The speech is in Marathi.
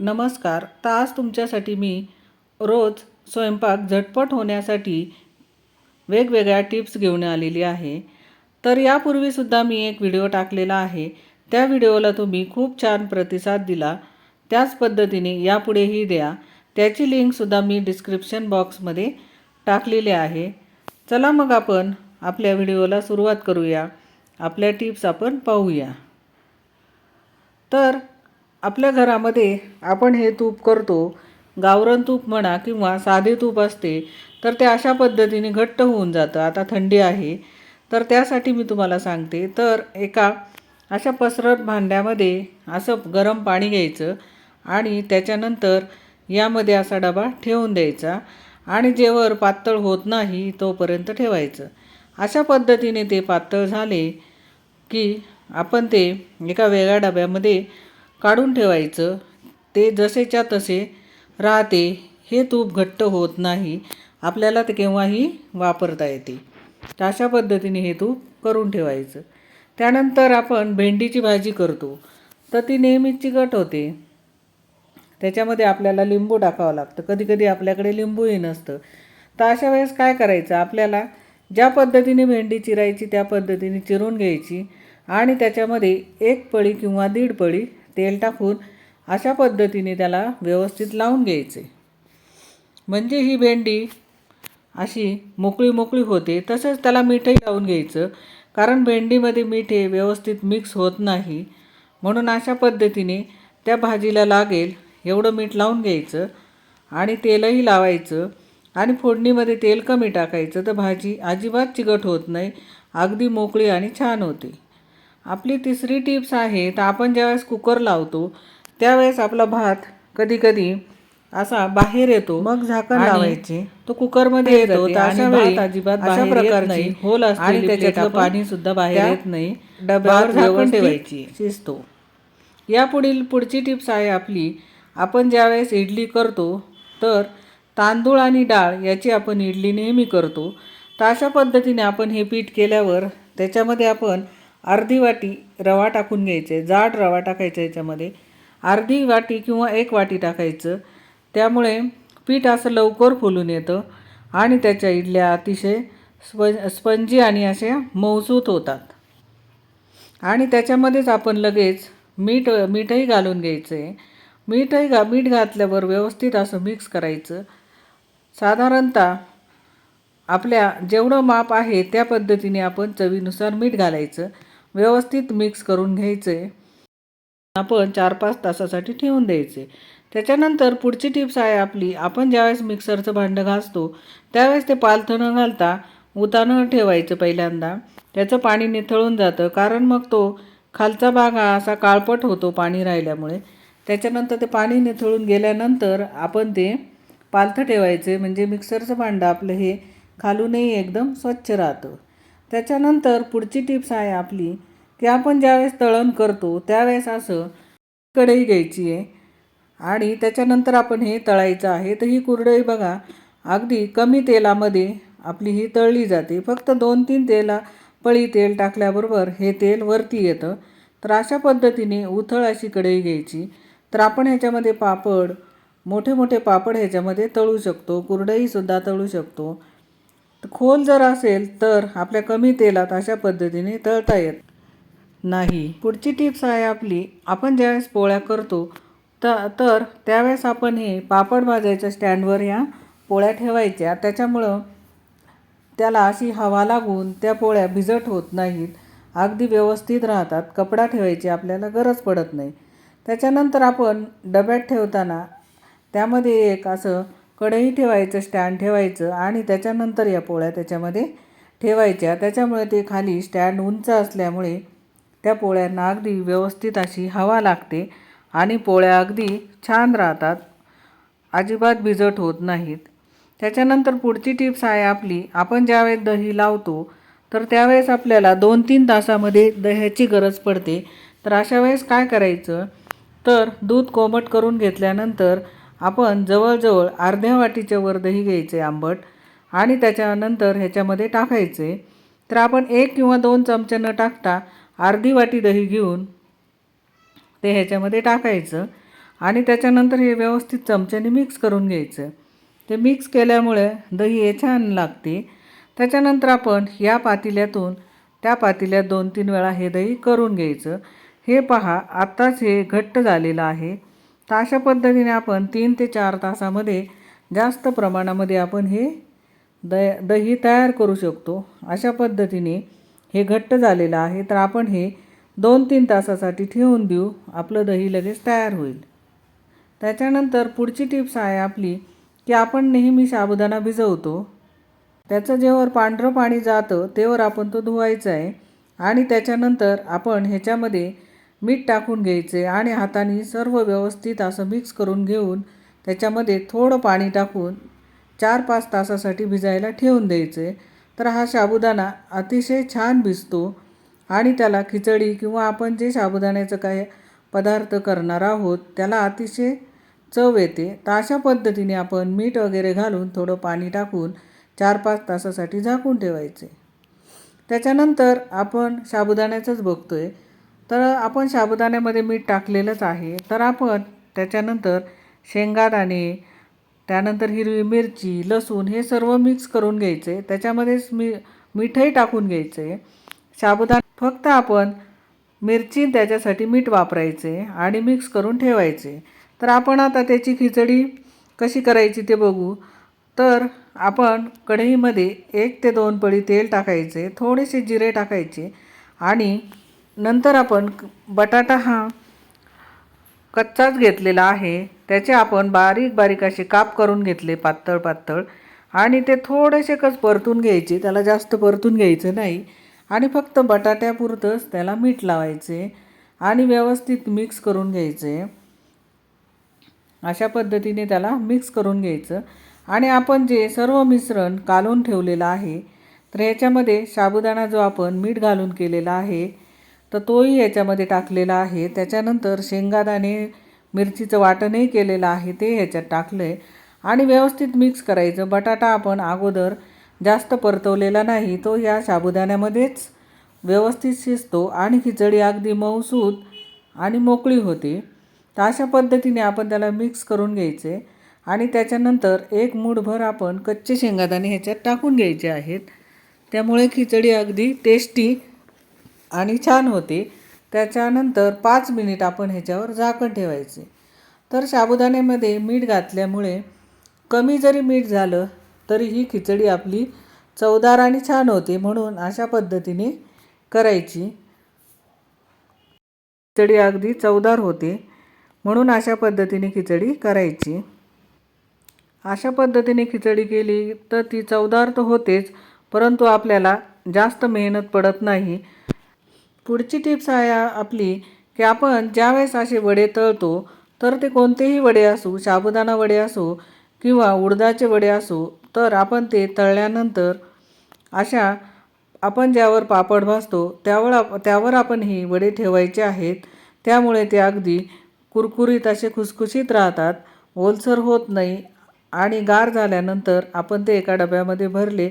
नमस्कार. तर आज तुमच्यासाठी मी रोज स्वयंपाक झटपट होण्यासाठी वेगवेगळ्या टिप्स घेऊन आलेली आहे. तर यापूर्वीसुद्धा मी एक व्हिडिओ टाकलेला आहे. त्या व्हिडिओला तुम्ही खूप छान प्रतिसाद दिला. त्याच पद्धतीने यापुढेही द्या. त्याची लिंकसुद्धा मी डिस्क्रिप्शन बॉक्समध्ये टाकलेली आहे. चला मग आपण आपल्या व्हिडिओला सुरुवात करूया. आपल्या टिप्स आपण पाहूया. तर आपल्या घरामध्ये आपण हे तूप करतो गावरण तूप म्हणा किंवा साधे तूप असते तर ते अशा पद्धतीने घट्ट होऊन जातं. आता थंडी आहे तर त्यासाठी मी तुम्हाला सांगते. तर एका अशा पसरट भांड्यामध्ये असं गरम पाणी घ्यायचं आणि त्याच्यानंतर यामध्ये असा डबा ठेवून द्यायचा आणि जेवर पातळ होत नाही तोपर्यंत ठेवायचं. अशा पद्धतीने ते पातळ झाले की आपण ते एका वेगळ्या डब्यामध्ये काढून ठेवायचं. ते जसेच्या तसे राहते हे तूप घट्ट होत नाही. आपल्याला ते केव्हाही वापरता येते. अशा पद्धतीने हे तूप करून ठेवायचं. त्यानंतर आपण भेंडीची भाजी करतो. तर ती नेहमीच चिकट होते. त्याच्यामध्ये आपल्याला लिंबू टाकावं लागतं. कधी कधी आपल्याकडे लिंबूही नसतं. तर अशा वेळेस काय करायचं? आपल्याला ज्या पद्धतीने भेंडी चिरायची त्या पद्धतीने चिरून घ्यायची आणि त्याच्यामध्ये एक पळी किंवा दीड पळी तेल टाकून अशा पद्धतीने त्याला व्यवस्थित लावून घ्यायचे. म्हणजे ही भेंडी अशी मोकळी मोकळी होते तसंच त्याला मीठही लावून घ्यायचं. कारण भेंडीमध्ये मीठ हे व्यवस्थित मिक्स होत नाही. म्हणून अशा पद्धतीने त्या भाजीला लागेल एवढं मीठ लावून घ्यायचं आणि तेलही लावायचं. आणि फोडणीमध्ये तेल कमी टाकायचं तर भाजी अजिबात चिकट होत नाही अगदी मोकळी आणि छान होते. आपली तिसरी टिप्स आहे तर आपण ज्यावेळेस कुकर लावतो त्यावेळेस आपला भात कधी कधी असा बाहेर येतो मग झाकण लावायचे. तो कुकरमध्ये येतो तर अशा वेळी अजिबात अशा प्रकारची होल आणि त्याच्यातलं पाणी सुद्धा बाहेर येत नाही. डब्यावर झाकण ठेवायची. शिजतो. यापुढील पुढची टिप्स आहे आपली आपण ज्यावेळेस इडली करतो तर तांदूळ आणि डाळ याची आपण इडली नेहमी करतो. तर अशा पद्धतीने आपण हे पीठ केल्यावर त्याच्यामध्ये आपण अर्धी वाटी रवा टाकून घ्यायचे जाड रवा टाकायचा याच्यामध्ये. अर्धी वाटी किंवा एक वाटी टाकायचं. त्यामुळे पीठ असं लवकर फुलून येतं आणि त्याच्या इडल्या अतिशय स्प स्पंजी आणि अशा मऊसूत होतात. आणि त्याच्यामध्येच आपण लगेच मीठ मीठही घालून घ्यायचं. आहे मीठही घा मीठ घातल्यावर व्यवस्थित असं मिक्स करायचं. साधारणतः आपल्या जेवढं माप आहे त्या पद्धतीने आपण चवीनुसार मीठ घालायचं. व्यवस्थित मिक्स करून घ्यायचे. आपण चार पाच तासासाठी ठेवून द्यायचे. त्याच्यानंतर पुढची टिप्स आहे आपली. आपण ज्यावेळेस मिक्सरचं भांडं घासतो त्यावेळेस ते पालथं न घालता उतानं ठेवायचं पहिल्यांदा. त्याचं पाणी निथळून जातं. कारण मग तो खालचा भाग हा असा काळपट होतो पाणी राहिल्यामुळे. त्याच्यानंतर ते पाणी निथळून गेल्यानंतर आपण ते पालथं ठेवायचे. म्हणजे मिक्सरचं भांडं आपलं हे खालूनही एकदम स्वच्छ राहतं. त्याच्यानंतर पुढची टिप्स आहे आपली की आपण ज्यावेळेस तळण करतो त्यावेळेस असं कढई घ्यायची आहे. आणि त्याच्यानंतर आपण हे तळायचं आहे तर ही कुरडई बघा अगदी कमी तेलामध्ये आपली ही तळली जाते. फक्त दोन तीन तेला पळी तेल टाकल्याबरोबर हे तेल वरती येतं. तर अशा पद्धतीने उथळ अशी कढई घ्यायची. तर आपण ह्याच्यामध्ये पापड मोठे मोठे पापड ह्याच्यामध्ये तळू शकतो कुरडईसुद्धा तळू शकतो. खोल जर असेल तर आपल्या कमी तेलात अशा पद्धतीने तळता येत नाही. पुढची टिप्स आहे आपली आपण ज्यावेळेस पोळ्या करतो तर त्यावेळेस आपण हे पापड भाजायच्या स्टँडवर ह्या पोळ्या ठेवायच्या. त्याच्यामुळं त्याला अशी हवा लागून त्या पोळ्या भिजट होत नाहीत. अगदी व्यवस्थित राहतात. कपडा ठेवायची आपल्याला गरज पडत नाही. त्याच्यानंतर आपण डब्यात ठेवताना त्यामध्ये एक असं कढई ठेवायचं स्टँड ठेवायचं आणि त्याच्यानंतर या पोळ्या त्याच्यामध्ये ठेवायच्या. त्याच्यामुळे ते खाली स्टँड उंच असल्यामुळे त्या पोळ्यांना अगदी व्यवस्थित अशी हवा लागते आणि पोळ्या अगदी छान राहतात. अजिबात भिजट होत नाहीत. त्याच्यानंतर पुढची टिप्स आहे आपली आपण ज्यावेळेस दही लावतो तर त्यावेळेस आपल्याला दोन तीन तासामध्ये दह्याची गरज पडते. तर अशा वेळेस काय करायचं? तर दूध कोमट करून घेतल्यानंतर आपण जवळजवळ अर्ध्या वाटीच्या वर दही घ्यायचे आंबट आणि त्याच्यानंतर ह्याच्यामध्ये टाकायचे. तर आपण एक किंवा दोन चमचे न टाकता अर्धी वाटी दही घेऊन ते ह्याच्यामध्ये टाकायचं आणि त्याच्यानंतर हे व्यवस्थित चमच्याने मिक्स करून घ्यायचं. ते मिक्स केल्यामुळे दही हे छान लागते. त्याच्यानंतर आपण या पातेल्यातून त्या पातेल्यात दोन तीन वेळा हे दही करून घ्यायचं. हे पहा आत्ताच हे घट्ट झालेलं आहे. तर अशा पद्धतीने आपण तीन ते चार तासामध्ये जास्त प्रमाणामध्ये आपण हे द दही तयार करू शकतो. अशा पद्धतीने हे घट्ट झालेलं आहे. तर आपण हे दोन तीन तासासाठी ठेवून देऊ. आपलं दही लगेच तयार होईल. त्याच्यानंतर पुढची टिप्स आहे आपली की आपण नेहमी साबुदाणा भिजवतो. त्याचं जेव्हा पांढरं पाणी जातं तेवर आपण तो धुवायचं आहे आणि त्याच्यानंतर आपण ह्याच्यामध्ये मीठ टाकून घ्यायचे आणि हाताने सर्व व्यवस्थित असं मिक्स करून घेऊन त्याच्यामध्ये थोडं पाणी टाकून चार पाच तासासाठी भिजायला ठेवून द्यायचे. तर हा साबुदाणा अतिशय छान भिजतो आणि त्याला खिचडी किंवा आपण जे साबुदाण्याचं काय पदार्थ करणार आहोत त्याला अतिशय चव येते. तर अशा पद्धतीने आपण मीठ वगैरे घालून थोडं पाणी टाकून चार पाच तासासाठी झाकून ठेवायचे. त्याच्यानंतर आपण साबुदाण्याचंच बघतो आहे तर आपण साबुदाण्यामध्ये मीठ टाकलेलंच आहे. तर आपण त्याच्यानंतर शेंगादाणे त्यानंतर हिरवी मिरची लसूण हे सर्व मिक्स करून घ्यायचे. त्याच्यामध्येच मी मीठही टाकून घ्यायचे. साबुदाणा फक्त आपण मिरची त्याच्यासाठी मीठ वापरायचे आणि मिक्स करून ठेवायचे. तर आपण आता त्याची खिचडी कशी करायची ते बघू. तर आपण कढईमध्ये एक ते दोन पळी तेल टाकायचे थोडेसे जिरे टाकायचे आणि नंतर आपण बटाटा हा कच्चाच घेतलेला आहे. त्याचे आपण बारीक बारीक असे काप करून घेतले पातळ पातळ. आणि ते थोडेसे कच परतून घ्यायचे त्याला जास्त परतून घ्यायचं नाही. आणि फक्त बटाट्यापुरतंच त्याला मीठ लावायचे आणि व्यवस्थित मिक्स करून घ्यायचे. अशा पद्धतीने त्याला मिक्स करून घ्यायचं. आणि आपण जे सर्व मिश्रण कालून ठेवलेलं आहे तर ह्याच्यामध्ये साबुदाणा जो आपण मीठ घालून केलेला आहे तर तोही ह्याच्यामध्ये टाकलेला आहे. त्याच्यानंतर शेंगादाणे मिरचीचं वाटणही केलेलं आहे ते ह्याच्यात टाकलं आहे आणि व्यवस्थित मिक्स करायचं. बटाटा आपण अगोदर जास्त परतवलेला नाही तो या साबुदाण्यामध्येच व्यवस्थित शिजतो. आणि खिचडी अगदी मऊसूत आणि मोकळी होते. तर अशा पद्धतीने आपण त्याला मिक्स करून घ्यायचे. आणि त्याच्यानंतर एक मूठभर आपण कच्चे शेंगादाणे ह्याच्यात टाकून घ्यायचे आहेत. त्यामुळे खिचडी अगदी टेस्टी आणि छान होते. त्याच्यानंतर पाच मिनिट आपण ह्याच्यावर झाकण ठेवायचे. तर साबुदाण्यामध्ये मीठ घातल्यामुळे कमी जरी मीठ झालं तरी ही खिचडी आपली चवदार आणि छान होते म्हणून अशा पद्धतीने करायची. खिचडी अगदी चवदार होते म्हणून अशा पद्धतीने खिचडी करायची. अशा पद्धतीने खिचडी केली तर ती चवदार तर होतेच परंतु आपल्याला जास्त मेहनत पडत नाही. पुढची टिप्स आहे आपली की आपण ज्यावेळेस असे वडे तळतो तर ते कोणतेही वडे असो साबुदाणा वडे असो किंवा उडदाचे वडे असो तर आपण ते तळल्यानंतर अशा आपण ज्यावर पापड भाजतो त्यावर आप त्यावर आपण ही वडे ठेवायचे आहेत. त्यामुळे ते अगदी कुरकुरीत असे खुसखुशीत राहतात ओलसर होत नाही आणि गार झाल्यानंतर आपण ते एका डब्यामध्ये भरले